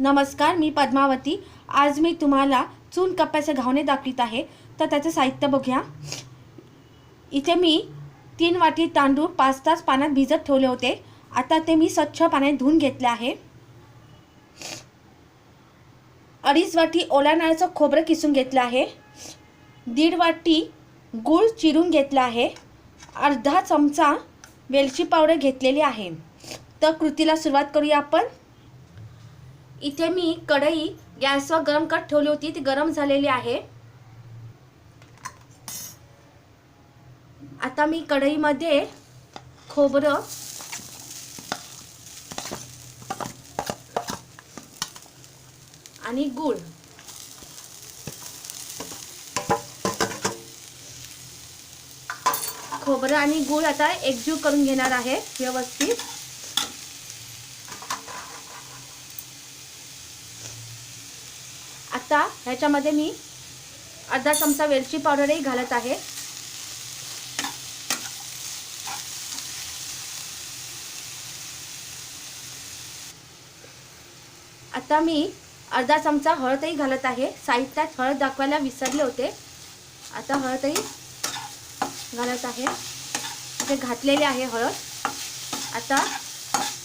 नमस्कार मी पद्मावती. आज मी तुम्हाला चून कप्प्याचे घावणे दाखवित आहे. तर त्याचं साहित्य बघूया. इथे मी तीन वाटी तांदूळ पाच तास पाण्यात भिजत ठेवले होते. आता ते मी स्वच्छ पाण्यात धुवून घेतले आहे. अडीच वाटी ओल्या नाळ्याचं खोबरं किसून घेतलं आहे. दीड वाटी गूळ चिरून घेतलं आहे. अर्धा चमचा वेलची पावडर घेतलेली आहे. तर कृतीला सुरुवात करूया आपण. इथे मी कढई गॅसवर गरम करत ठेवली होती ती गरम झालेली आहे. आता मी कढईमध्ये खोबरं आणि गूळ. खोबरं आणि गूळ आता एकजीव करून घेणार आहे व्यवस्थित. आता ह्याच्यामध्ये मी अर्धा चमचा वेलची पावडरही घालत आहे. आता मी अर्धा चमचा हळदही घालत आहे. साहित्यात हळद दाखवायला विसरले होते. आता हळदही घालत आहे. ते घातलेले आहे हळद. आता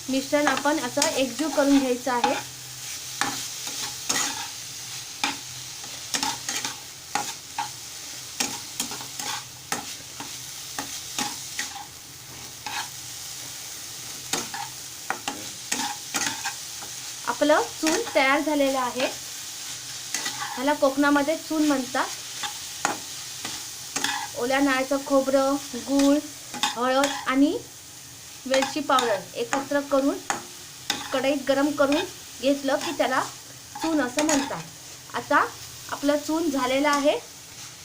मिश्रण आपण असं एकजीव करून घ्यायचं आहे. आपलं चून तयार झालेलं आहे. ह्याला कोकणामध्ये चून म्हणतात. ओल्या नाळ्याचं खोबरं गूळ हळद आणि वेलची पावडर एकत्र करून कढईत गरम करून घेतलं की त्याला चून असं म्हणतात. आता आपलं चून झालेलं आहे.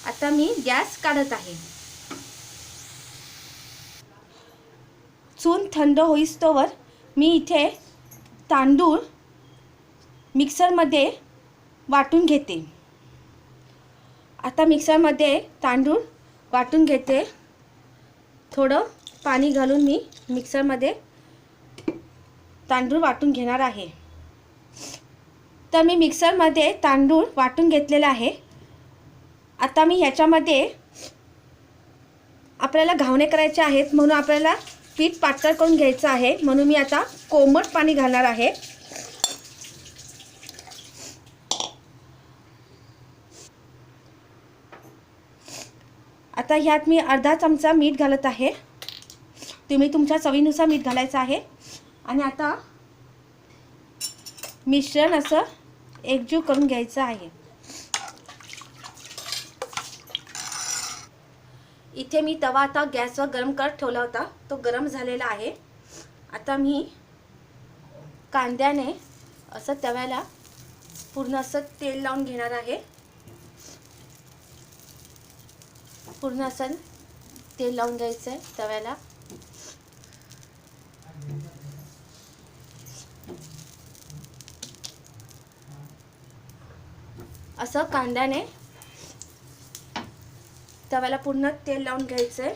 आता मी गॅस काढत आहे. चून थंड होईस्तोवर मी इथे तांदूळ मिक्सरमध्ये वाटून घेते. आता मिक्सरमध्ये तांदूळ वाटून घेते. थोडं पाणी घालून मी मिक्सरमध्ये तांदूळ वाटून घेणार आहे. तर मी मिक्सरमध्ये तांदूळ वाटून घेतलेला आहे. आता मी ह्याच्यामध्ये आपल्याला घावणे करायचे आहेत म्हणून आपल्याला पीठ पातळ करून घ्यायचं आहे म्हणून मी आता कोमट पाणी घालणार आहे. आता ह्यात मी अर्धा चमचा मीठ घालत आहे. तुम्ही तुमच्या चवीनुसार मीठ घालायचं आहे. आणि आता मिश्रण असं एकजीव करून घ्यायचं आहे. इथे मी तवा आता गॅसवर गरम करत ठेवला होता. तो गरम झालेला आहे. आता मी कांद्याने असं तव्याला पूर्ण असं तेल लावून घेणार आहे. पूर्ण असं तेल लावून द्यायचं आहे तव्याला. असं कांद्याने तव्याला पूर्ण तेल लावून घ्यायचं आहे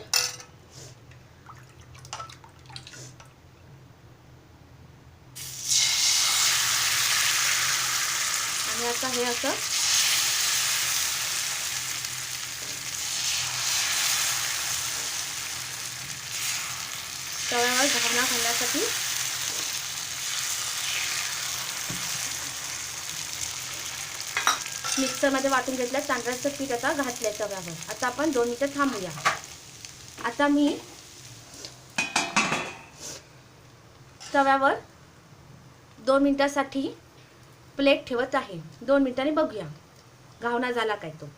आणि आता हे असं तव्यावर घावणा घालण्यासाठी मिक्सरमध्ये वाटून घेतलं तांदळाचं पीठ आता घातलं तव्यावर. आता आपण दोन मिनटं थांबूया. आता मी तव्यावर दोन मिनटासाठी प्लेट ठेवत आहे. दोन मिनटांनी बघूया. घावना झाला काय तो?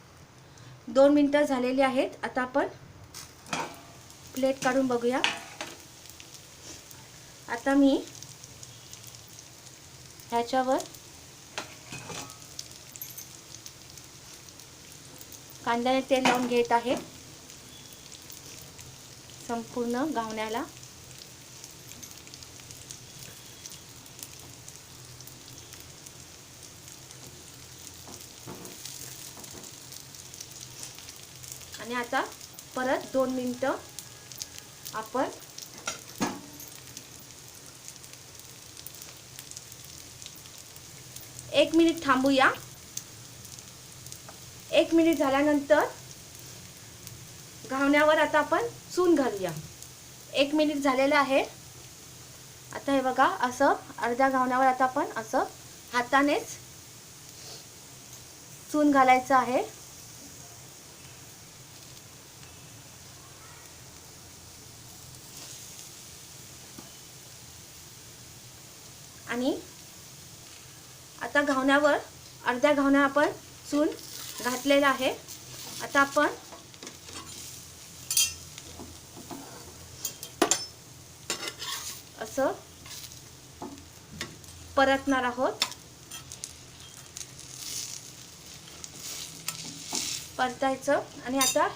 दोन मिनटं झालेली आहेत. आता आपण प्लेट काढून बघूया. आता मी ह्याच्यावर कांद्याने तेल लावून घेत आहे. संपूर्ण गावण्याला आणि आता परत दोन मिनटं आपण एक मिनिट थांबूया. एक मिनिट झाल्यानंतर घावण्यावर आता आपण चून घालूया. एक मिनिट झालेलं आहे. आता हे बघा असं अर्ध्या घावण्यावर आता आपण असं हातानेच चून घालायचं आहे. आणि आता घावण्यावर अर्ध्या घावण्या आपण चून घातलेला आहे. आता आपण असं परतणार आहोत. परतायचं आणि आता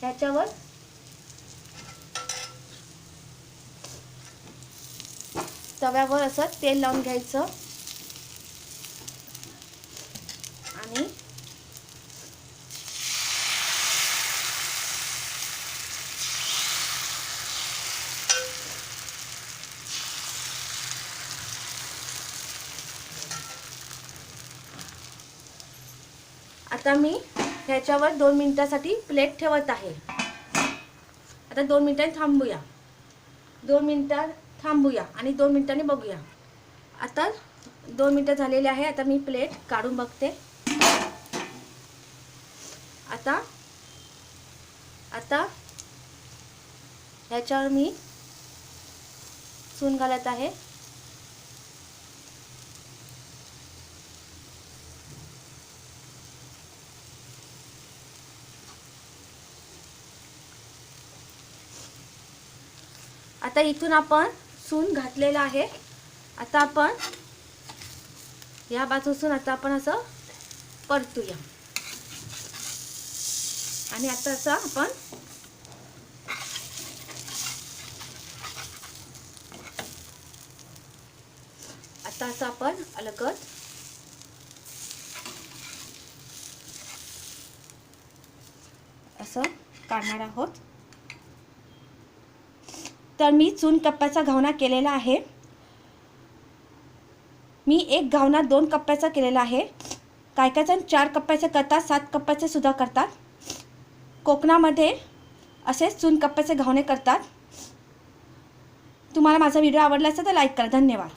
ह्याच्यावर तव्यावर असं तेल लावून घ्यायचं आणि आता मी ह्याच्यावर दोन मिनटासाठी प्लेट ठेवत आहे. आता दोन मिनटांनी थांबूया. दोन मिनटात थांबूया आणि दोन मिनटांनी बघूया. आता दोन मिनटं झालेले आहे आता मी प्लेट काढून बघते. आता आता ह्याच्यावर मी चून घालत आहे. आता इथून आपण सून घातलेलं आहे. आता आपण या बाजूसून आता आपण असं परतूया. आणि आता असं आपण आता असं आपण अलगत असं काढणार आहोत. तर मी चून कप्प्याचा घावना केलेला आहे. मी एक घावना दोन कप्प्याचा केलेला आहे. काय काय जण चार कप्प्याचे करतात सात कप्प्याचे सुद्धा करतात. कोकणामध्ये असेच चून कप्प्याचे घावणे करतात. तुम्हाला माझा व्हिडिओ आवडला असेल तर लाईक करा. धन्यवाद.